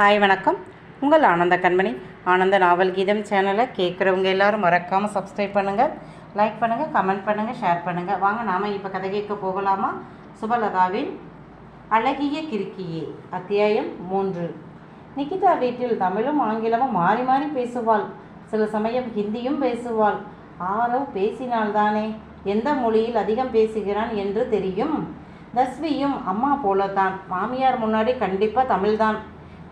Hi வணக்கம். உங்கள் ஆனந்த கண்மணி. ஆனந்த நாவல் கீதம் சேனலை கேட்குறவங்க எல்லாரும் மறக்காமல் சப்ஸ்கிரைப் பண்ணுங்கள் லைக் பண்ணுங்கள் கமெண்ட் பண்ணுங்கள் ஷேர் பண்ணுங்கள் வாங்க நாம் இப்போ கதை கேட்க போகலாமா? சுபலதாவின் அழகிய கிறுக்கியே அத்தியாயம் மூன்று. நிகிதா வீட்டில் தமிழும் ஆங்கிலமும் மாறி மாறி பேசுவாள். சில சமயம் ஹிந்தியும் பேசுவாள். ஆரவ் பேசினால்தானே எந்த மொழியில் அதிகம் பேசுகிறான் என்று தெரியும்? தஸ்வியும் அம்மா போலத்தான். மாமியார் முன்னாடி கண்டிப்பாக தமிழ்தான்.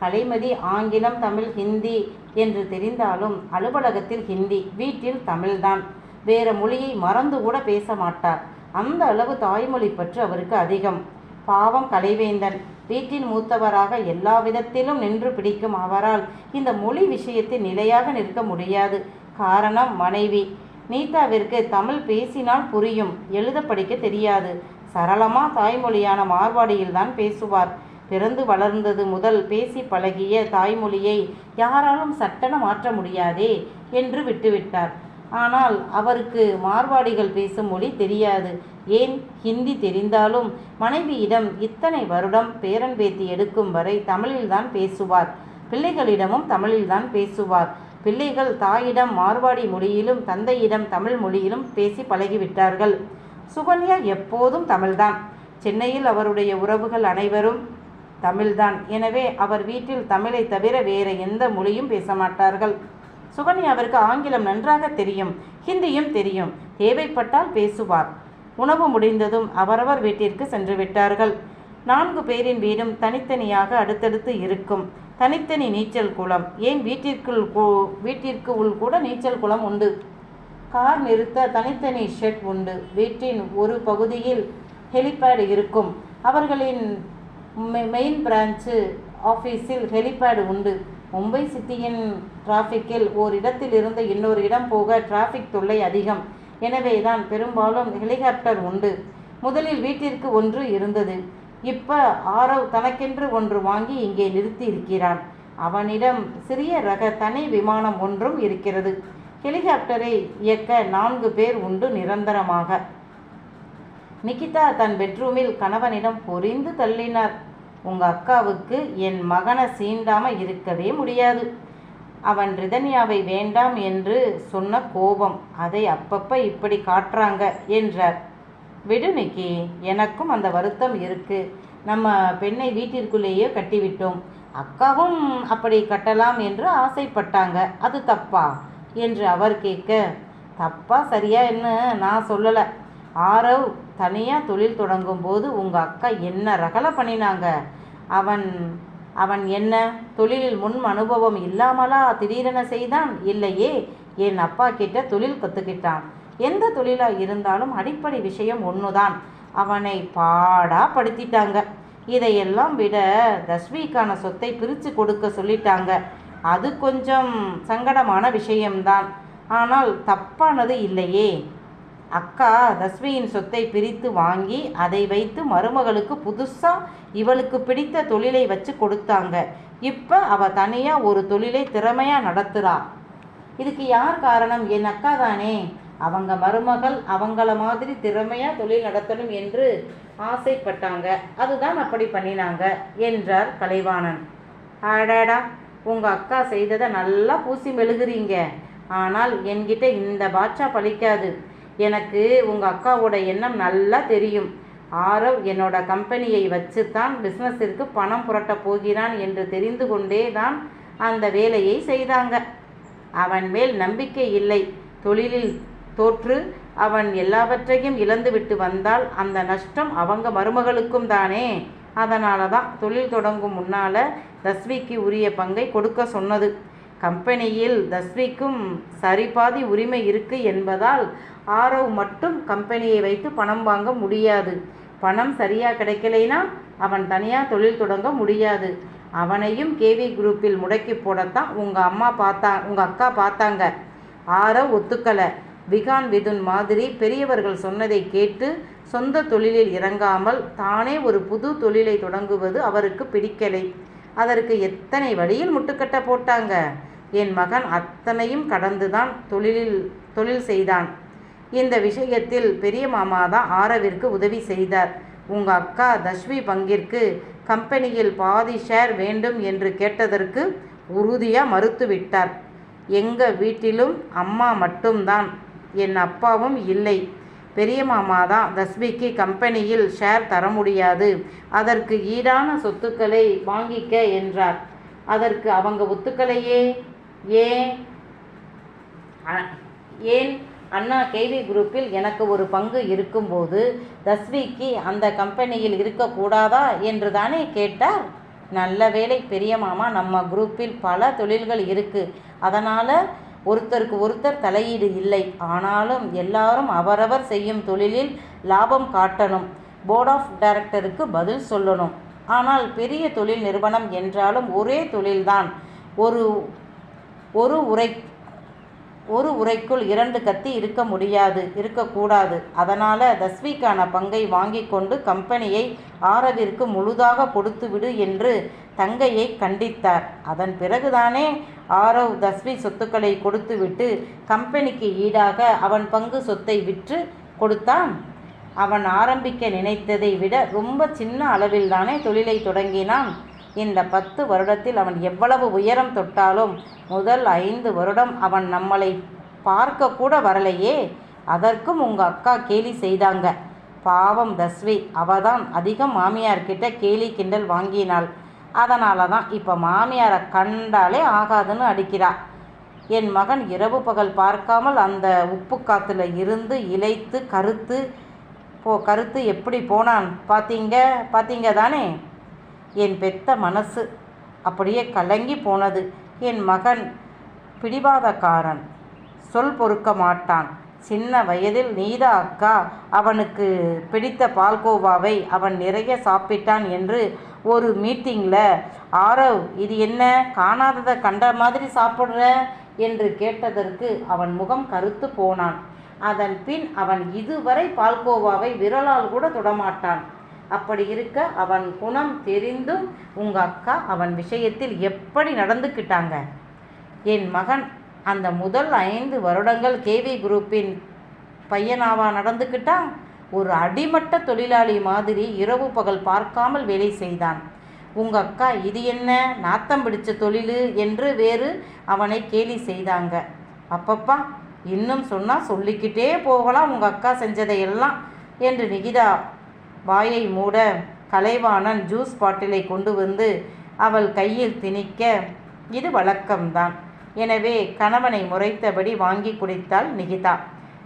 கலைமதி ஆங்கிலம் தமிழ் ஹிந்தி என்று தெரிந்தாலும் அலுவலகத்தில் ஹிந்தி வீட்டில் தமிழ்தான். வேற மொழியை மறந்து கூட பேச மாட்டார் அந்த அளவு தாய்மொழி பற்று அவருக்கு அதிகம். பாவம் கலைவேந்தன். வீட்டின் மூத்தவராக எல்லா விதத்திலும் நின்று பிடிக்கும் அவரால் இந்த மொழி விஷயத்தில் நிலையாக நிற்க முடியாது. காரணம் மனைவி. நீதாவிற்கு தமிழ் பேசினால் புரியும். எழுத படிக்க தெரியாது. சரளமாக தாய்மொழியான மார்வாடியில்தான் பேசுவார். பிறந்து வளர்ந்தது முதல் பேசி பழகிய தாய்மொழியை யாராலும் சட்டென மாற்ற முடியாதே என்று விட்டுவிட்டார். ஆனால் அவருக்கு மார்வாடிகள் பேசும் மொழி தெரியாது. ஏன்? ஹிந்தி தெரிந்தாலும் மனைவியிடம் இத்தனை வருடம் பேரன் பேத்தி எடுக்கும் வரை தமிழில்தான் பேசுவார். பிள்ளைகளிடமும் தமிழில்தான் பேசுவார். பிள்ளைகள் தாயிடம் மார்வாடி மொழியிலும் தந்தையிடம் தமிழ் மொழியிலும் பேசி பழகிவிட்டார்கள். சுகன்யா எப்போதும் தமிழ்தான். சென்னையில் அவருடைய உறவுகள் அனைவரும் தமிழ்தான். எனவே அவர் வீட்டில் தமிழை தவிர வேறு எந்த மொழியும் பேச மாட்டார்கள் அவருக்கு ஆங்கிலம் நன்றாக தெரியும் ஹிந்தியும் தெரியும். தேவைப்பட்டால் பேசுவார். உணவு முடிந்ததும் அவரவர் வீட்டிற்கு சென்று விட்டார்கள். நான்கு பேரின் வீடும் தனித்தனியாக அடுத்தடுத்து இருக்கும். தனித்தனி நீச்சல் குளம். ஏன் வீட்டிற்குள் கூ- வீட்டிற்கு உள் கூட நீச்சல் குளம் உண்டு? கார் நிறுத்த தனித்தனி ஷெட் உண்டு. வீட்டின் ஒரு பகுதியில் ஹெலிபேட் இருக்கும். அவர்களின் மெயின் பிரான்ச்சு ஆஃபீஸில் ஹெலிபேட் உண்டு. மும்பை சிட்டியின் டிராஃபிக்கில் ஓர் இடத்திலிருந்து இன்னொரு இடம் போக டிராஃபிக் தொல்லை அதிகம். எனவே தான் பெரும்பாலும் ஹெலிகாப்டர் உண்டு. முதலில் வீட்டிற்கு ஒன்று இருந்தது. இப்போ ஆரவ் தனக்கென்று ஒன்று வாங்கி இங்கே நிறுத்தி இருக்கிறான். அவனிடம் சிறிய ரக தனி விமானம் ஒன்றும் இருக்கிறது. ஹெலிகாப்டரை இயக்க நான்கு பேர் உண்டு நிரந்தரமாக. நிகிதா தன் பெட்ரூமில் கணவனிடம் பொரிந்து தள்ளினார். உங்கள் அக்காவுக்கு என் மகனை சீண்டாமல் இருக்கவே முடியாது. அவன் ரிதன்யாவை வேண்டாம் என்று சொன்ன கோபம் அதை அப்பப்ப இப்படி காட்டுறாங்க என்றார். விடு நிக்கி எனக்கும் அந்த வருத்தம் இருக்கு. நம்ம பெண்ணை வீட்டிற்குள்ளேயே கட்டிவிட்டோம். அக்காவும் அப்படி கட்டலாம் என்று ஆசைப்பட்டாங்க. அது தப்பா என்று அவர் கேட்க தப்பா சரியா என்ன நான் சொல்லலை. ஆரவ் தனியாக தொழில் தொடங்கும்போது உங்கள் அக்கா என்ன ரகலை பண்ணினாங்க? அவன் அவன் என்ன? தொழிலில் முன் அனுபவம் இல்லாமலா திடீரென செய்தான்? இல்லையே. என் அப்பா கிட்ட தொழில் கற்றுக்கிட்டான் எந்த தொழிலாக இருந்தாலும் அடிப்படை விஷயம் ஒன்று தான் அவனை பாடா படுத்திட்டாங்க. இதையெல்லாம் விட தஸ்விக்கான சொத்தை பிரித்து கொடுக்க சொல்லிட்டாங்க. அது கொஞ்சம் சங்கடமான விஷயம்தான். ஆனால் தப்பானது இல்லையே. அக்கா தஸ்வியின் சொத்தை பிரித்து வாங்கி அதை வைத்து மருமகளுக்கு புதுசாக இவளுக்கு பிடித்த தொழிலை வச்சு கொடுத்தாங்க. இப்போ அவள் தனியாக ஒரு தொழிலை திறமையாக நடத்துகிறா இதுக்கு யார் காரணம்? என் அக்கா தானே. அவங்க மருமகள் அவங்கள மாதிரி திறமையாக தொழில் நடத்தணும் என்று ஆசைப்பட்டாங்க. அதுதான் அப்படி பண்ணினாங்க என்றார் கலைவாணன். அடடா உங்கள் அக்கா செய்ததை நல்லா பூசி மெழுகுறீங்க. ஆனால் என்கிட்ட இந்த பாட்சா பழிக்காது. எனக்கு உங்கள் அக்காவோட எண்ணம் நல்லா தெரியும். ஆரவ் என்னோட கம்பெனியை வச்சு தான் பிஸ்னஸிற்கு பணம் புரட்ட போகிறான் என்று தெரிந்து கொண்டே தான் அந்த வேலையை செய்தாங்க. அவன் மேல் நம்பிக்கை இல்லை. தொழிலில் தோற்று அவன் எல்லாவற்றையும் இழந்துவிட்டு வந்தால் அந்த நஷ்டம் அவங்க மருமகளுக்கும் தானே. அதனால தான் தொழில் தொடங்கும் முன்னால் தஸ்விக்கு உரிய பங்கை கொடுக்க சொன்னது. கம்பெனியில் தஸ்விக்கும் சரிபாதி உரிமை இருக்கு என்பதால் ஆரவ் மட்டும் கம்பெனியை வைத்து பணம் வாங்க முடியாது. பணம் சரியாக கிடைக்கலைனா அவன் தனியாக தொழில் தொடங்க முடியாது. அவனையும் கேவி குரூப்பில் முடக்கி போடத்தான் உங்கள் அம்மா பார்த்தா உங்கள் அக்கா பார்த்தாங்க. ஆரவ் ஒத்துக்கலை. விகான் விதுன் மாதிரி பெரியவர்கள் சொன்னதை கேட்டு சொந்த தொழிலில் இறங்காமல் தானே ஒரு புது தொழிலை தொடங்குவது அவருக்கு பிடிக்கலை. அதற்கு எத்தனை வழியில் முட்டுக்கட்ட போட்டாங்க? என் மகன் அத்தனையும் கடந்துதான் தொழிலில் தொழில் செய்தான். இந்த விஷயத்தில் பெரிய மாமா தான் ஆரவிற்கு உதவி செய்தார். உங்க அக்கா தஸ்வி பங்கிற்கு கம்பெனியில் பாதி ஷேர் வேண்டும் என்று கேட்டதற்கு உறுதியாக மறுத்துவிட்டார் எங்கள் வீட்டிலும் அம்மா மட்டும்தான். என் அப்பாவும் இல்லை. பெரிய மாமா தான் தஸ்விக்கு கம்பெனியில் ஷேர் தர முடியாது. அதற்கு ஈடான சொத்துக்களை வாங்கிக்க என்றார். அதற்கு அவங்க ஒத்துக்கலையே? ஏன்? ஏன்? அண்ணா கேவி குரூப்பில் எனக்கு ஒரு பங்கு இருக்கும்போது தஸ்விக்கு அந்த கம்பெனியில் இருக்கக்கூடாதா என்று தானே கேட்டார். நல்ல வேளை பெரிய மாமா நம்ம குரூப்பில் பல தொழில்கள் இருக்குது அதனால் ஒருத்தருக்கு ஒருத்தர் தலையீடு இல்லை. ஆனாலும் எல்லாரும் அவரவர் செய்யும் தொழிலில் லாபம் காட்டணும். போர்ட் ஆஃப் டைரக்டருக்கு பதில் சொல்லணும். ஆனால் பெரிய தொழில் நிறுவனம் என்றாலும் ஒரே தொழில்தான். ஒரு ஒரு உரை ஒரு உரைக்குள் இரண்டு கத்தி இருக்க முடியாது இருக்கக்கூடாது அதனால் தஸ்விக்கான பங்கை வாங்கி கொண்டு கம்பெனியை ஆரவிற்கு முழுதாக கொடுத்துவிடு என்று தங்கையை கண்டித்தார். அதன் பிறகுதானே ஆரவ் தஸ்வி சொத்துக்களை கொடுத்துவிட்டு கம்பெனிக்கு ஈடாக அவன் பங்கு சொத்தை விற்று கொடுத்தான். அவன் ஆரம்பிக்க நினைத்ததை விட ரொம்ப சின்ன அளவில்தானே தொழிலை தொடங்கினான். இந்த பத்து வருடத்தில் அவன் எவ்வளவு உயரம் தொட்டாலும் முதல் ஐந்து வருடம் அவன் நம்மளை பார்க்க கூட வரலையே. அதற்கும் உங்க அக்கா கேலி செய்தாங்க. பாவம் தஸ்வி அவ தான் அதிகம் மாமியார்கிட்ட கேலி கிண்டல் வாங்கினாள். அதனால தான் இப்போ மாமியாரை கண்டாலே ஆகாதுன்னு அடிக்கிறா. என் மகன் இரவு பகல் பார்க்காமல் அந்த உப்பு காத்துல இருந்து இழைத்து கருத்து போ கருத்து எப்படி போனான்? பார்த்தீங்க பார்த்தீங்க தானே? என் பெத்த மனசு அப்படியே கலங்கி போனது. என் மகன் பிடிவாதக்காரன். சொல் பொறுக்க மாட்டான். சின்ன வயதில் நீதா அக்கா அவனுக்கு பிடித்த பால்கோவாவை அவன் நிறைய சாப்பிட்டான் என்று ஒரு மீட்டிங்கில் ஆரவ் இது என்ன? காணாததை கண்ட மாதிரி சாப்பிட்ற? என்று கேட்டதற்கு அவன் முகம் கருத்து போனான். அதன் பின் அவன் இதுவரை பால்கோவாவை விரலால் கூட தொடமாட்டான். அப்படி இருக்க அவன் குணம் தெரிந்தும் உங்கள் அக்கா அவன் விஷயத்தில் எப்படி நடந்துக்கிட்டாங்க? என் மகன் அந்த முதல் ஐந்து வருடங்கள் கேவி குரூப்பின் பையனாவா நடந்துக்கிட்டான்? ஒரு அடிமட்ட தொழிலாளி மாதிரி இரவு பகல் பார்க்காமல் வேலை செய்தான். உங்க அக்கா இது என்ன? நாத்தம் பிடிச்ச தொழில் என்று வேறு அவனை கேலி செய்தாங்க. அப்பப்பா இன்னும் சொன்னால் சொல்லிக்கிட்டே போகலாம் உங்கள் அக்கா செஞ்சதையெல்லாம் என்று நிகிதா வாயை மூட கலைவாணன் ஜூஸ் பாட்டிலை கொண்டு வந்து அவள் கையில் திணிக்க இது வழக்கம்தான். எனவே கணவனை முறைத்தபடி வாங்கி குடித்தாள் நிகிதா.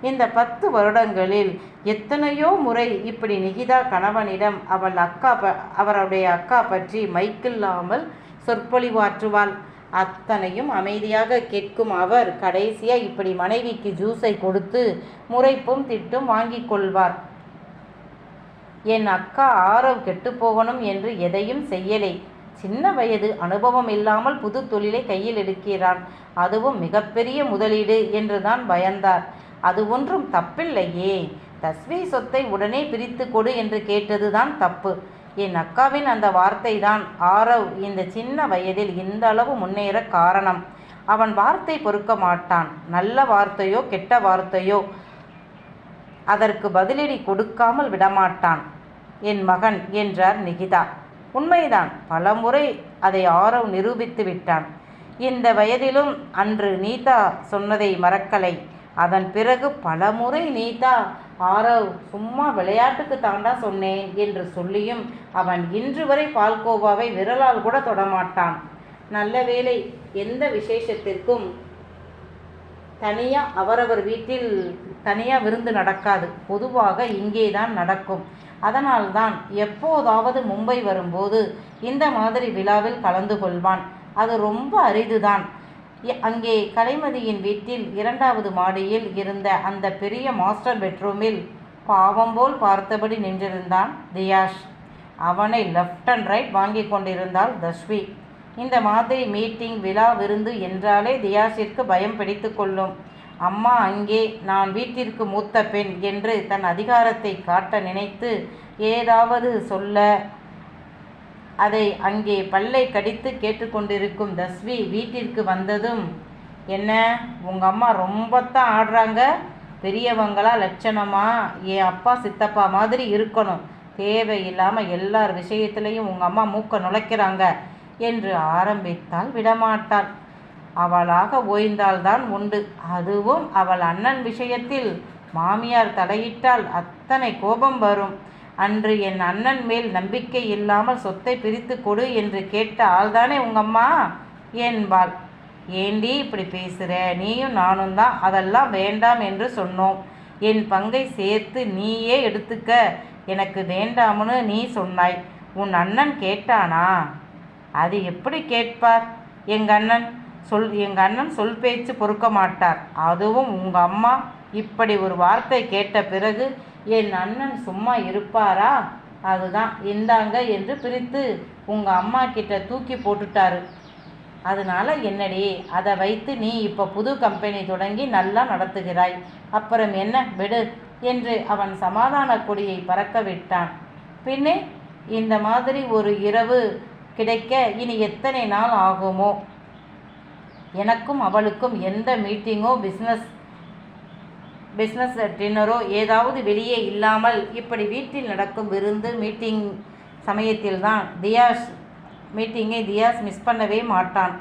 இந்த பத்து வருடங்களில் எத்தனையோ முறை இப்படி நிகிதா கணவனிடம் அவள் அக்கா ப அவருடைய அக்கா பற்றி மைக்கில்லாமல் சொற்பொழிவாற்றுவாள். அத்தனையும் அமைதியாக கேட்கும் அவர் கடைசியாக இப்படி மனைவிக்கு ஜூஸை கொடுத்து முறைப்பும் திட்டும் வாங்கிக் கொள்வார். என் அக்கா ஆரவ் கெட்டு போகணும் என்று எதையும் செய்யலை. சின்ன வயது அனுபவம் இல்லாமல் புது தொழிலை கையில் எடுக்கிறான். அதுவும் மிகப்பெரிய முதலீடு என்றுதான் பயந்தார். அது ஒன்றும் தப்பில்லையே. தஸ்வி சொத்தை உடனே பிரித்து கொடு என்று கேட்டதுதான் தப்பு. என் அக்காவின் அந்த வார்த்தை தான் ஆரவ் இந்த சின்ன வயதில் இந்த அளவு முன்னேற காரணம். அவன் வார்த்தை பொறுக்க மாட்டான். நல்ல வார்த்தையோ கெட்ட வார்த்தையோ அதற்கு பதிலடி கொடுக்காமல் விடமாட்டான். என் மகன் என்றார் நிகிதா. உண்மைதான் பலமுறை அதை ஆரவ் நிரூபித்து விட்டான். இந்த வயதிலும் அன்று நீதா சொன்னதை மறக்கலை. அதன் பிறகு பலமுறை நீதா ஆரவ் சும்மா விளையாட்டுக்கு தாண்டா சொன்னேன் என்று சொல்லியும் அவன் இன்று வரை பால்கோவாவை விரலால் கூட தொடமாட்டான். நல்ல வேளை எந்த விசேஷத்திற்கும் தனியாக அவரவர் வீட்டில் தனியாக விருந்து நடக்காது. பொதுவாக இங்கே தான் நடக்கும். அதனால்தான் எப்போதாவது மும்பை வரும்போது இந்த மாதிரி விழாவில் கலந்து கொள்வான். அது ரொம்ப அரிதுதான். அங்கே கலைமதியின் வீட்டில் இரண்டாவது மாடியில் இருந்த அந்த பெரிய மாஸ்டர் பெட்ரூமில் பாவம் போல் பார்த்தபடி நின்றிருந்தான் தியாஷ். அவனை லெஃப்ட் அண்ட் ரைட் வாங்கி கொண்டிருந்தாள் தஸ்வி. இந்த மாதிரி மீட்டிங் விழா விருந்து என்றாலே தியாஷிற்கு பயம் பிடித்து கொள்ளும். அம்மா அங்கே நான் வீட்டிற்கு மூத்த பெண் என்று தன் அதிகாரத்தை காட்ட நினைத்து ஏதாவது சொல்ல அதை அங்கே பல்லை கடித்து கேட்டுக்கொண்டிருக்கும் தஸ்வி வீட்டிற்கு வந்ததும் என்ன உங்கள் அம்மா ரொம்பத்தான் ஆடுறாங்க? பெரியவங்களா லட்சணமா? என் அப்பா சித்தப்பா மாதிரி இருக்கணும். தேவையில்லாமல் எல்லார் விஷயத்துலேயும் உங்கள் அம்மா மூக்க நுழைக்கிறாங்க. என்று ஆரம்பித்தால் விடமாட்டாள். அவளாக ஓய்ந்தால்தான் உண்டு. அதுவும் அவள் அண்ணன் விஷயத்தில். மாமியார் தலையிட்டால் அத்தனை கோபம் வரும். அன்று என் அண்ணன் மேல் நம்பிக்கை இல்லாமல் சொத்தை பிரித்து கொடு என்று கேட்ட ஆள்தானே உங்கம்மா? என்பாள். ஏண்டி இப்படி பேசுகிற நீயும் நானும் தான். அதெல்லாம் வேண்டாம் என்று சொன்னோம். என் பங்கை சேர்த்து நீயே எடுத்துக்க. எனக்கு வேண்டாம்னு நீ சொன்னாய். உன் அண்ணன் கேட்டானா? அது எப்படி கேட்பார்? எங்கள் அண்ணன் சொல் எங்கள் அண்ணன் சொல் பேச்சு பொறுக்க மாட்டார். அதுவும் உங்கள் அம்மா இப்படி ஒரு வார்த்தை கேட்ட பிறகு என் அண்ணன் சும்மா இருப்பாரா? அதுதான் இந்தாங்க என்று பிரித்து உங்கள் அம்மா கிட்ட தூக்கி போட்டுட்டாரு. அதனால என்னடி அதை வைத்து நீ இப்போ புது கம்பெனி தொடங்கி நல்லா நடத்துகிறாய். அப்புறம் என்ன? விடு என்று அவன் சமாதான கொடியை பறக்க விட்டான். பின்னே இந்த மாதிரி ஒரு இரவு கிடைக்க இனி எத்தனை நாள் ஆகுமோ? எனக்கும் அவளுக்கும் எந்த மீட்டிங்கோ பிஸ்னஸ் பிஸ்னஸ் டின்னரோ ஏதாவது வெளியே இல்லாமல் இப்படி வீட்டில் நடக்கும் விருந்து மீட்டிங் சமயத்தில்தான் தியாஷ் மீட்டிங்கை தியாஸ் மிஸ் பண்ணவே மாட்டான்.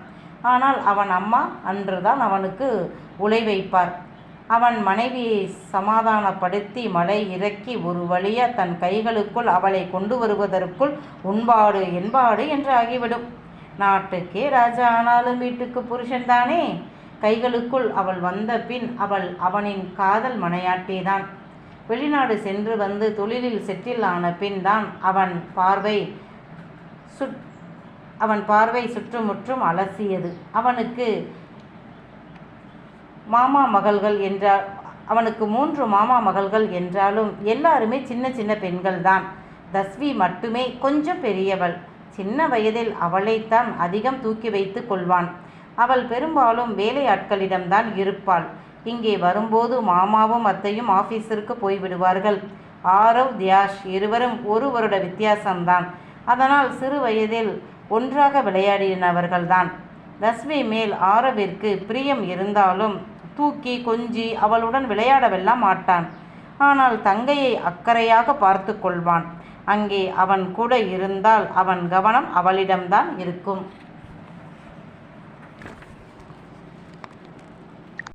ஆனால் அவன் அம்மா அன்றுதான் அவனுக்கு உலை வைப்பார். அவன் மனைவியை சமாதானப்படுத்தி மலை இறக்கி ஒரு வழியா தன் கைகளுக்குள் அவளை கொண்டு வருவதற்குள் உண்பாடு என்பாடு என்று ஆகிவிடும். நாட்டுக்கே ராஜா ஆனாலும் வீட்டுக்கு புருஷன்தானே கைகளுக்குள் அவள் வந்த பின் அவள் அவனின் காதல் மனையாட்டிதான். வெளிநாடு சென்று வந்து தொழிலில் செட்டில் ஆன பின் தான் அவன் பார்வை சுட் அவன் பார்வை சுற்றுமுற்றும் அலசியது. அவனுக்கு மாமா மகள்கள் என்றால் அவனுக்கு மூன்று மாமா மகள்கள் என்றாலும் எல்லாருமே சின்ன சின்ன பெண்கள் தான் தஸ்வி மட்டுமே கொஞ்சம் பெரியவள். சின்ன வயதில் அவளைத்தான் அதிகம் தூக்கி வைத்து கொள்வான். அவள் பெரும்பாலும் வேலையாட்களிடம்தான் இருப்பாள். இங்கே வரும்போது மாமாவும் அத்தையும் ஆஃபீஸிற்கு போய்விடுவார்கள். ஆரவ் தியாஷ் இருவரும் ஒரு வருட வித்தியாசம்தான். அதனால் சிறு வயதில் ஒன்றாக விளையாடினவர்கள்தான். தஸ்வி மேல் ஆரவிற்கு பிரியம் இருந்தாலும் தூக்கி கொஞ்சி அவளுடன் விளையாடவெல்லாம் மாட்டான் ஆனால் தங்கையை அக்கறையாக பார்த்து கொள்வான். அங்கே அவன் கூட இருந்தால் அவன் கவனம் அவளிடம்தான் இருக்கும்.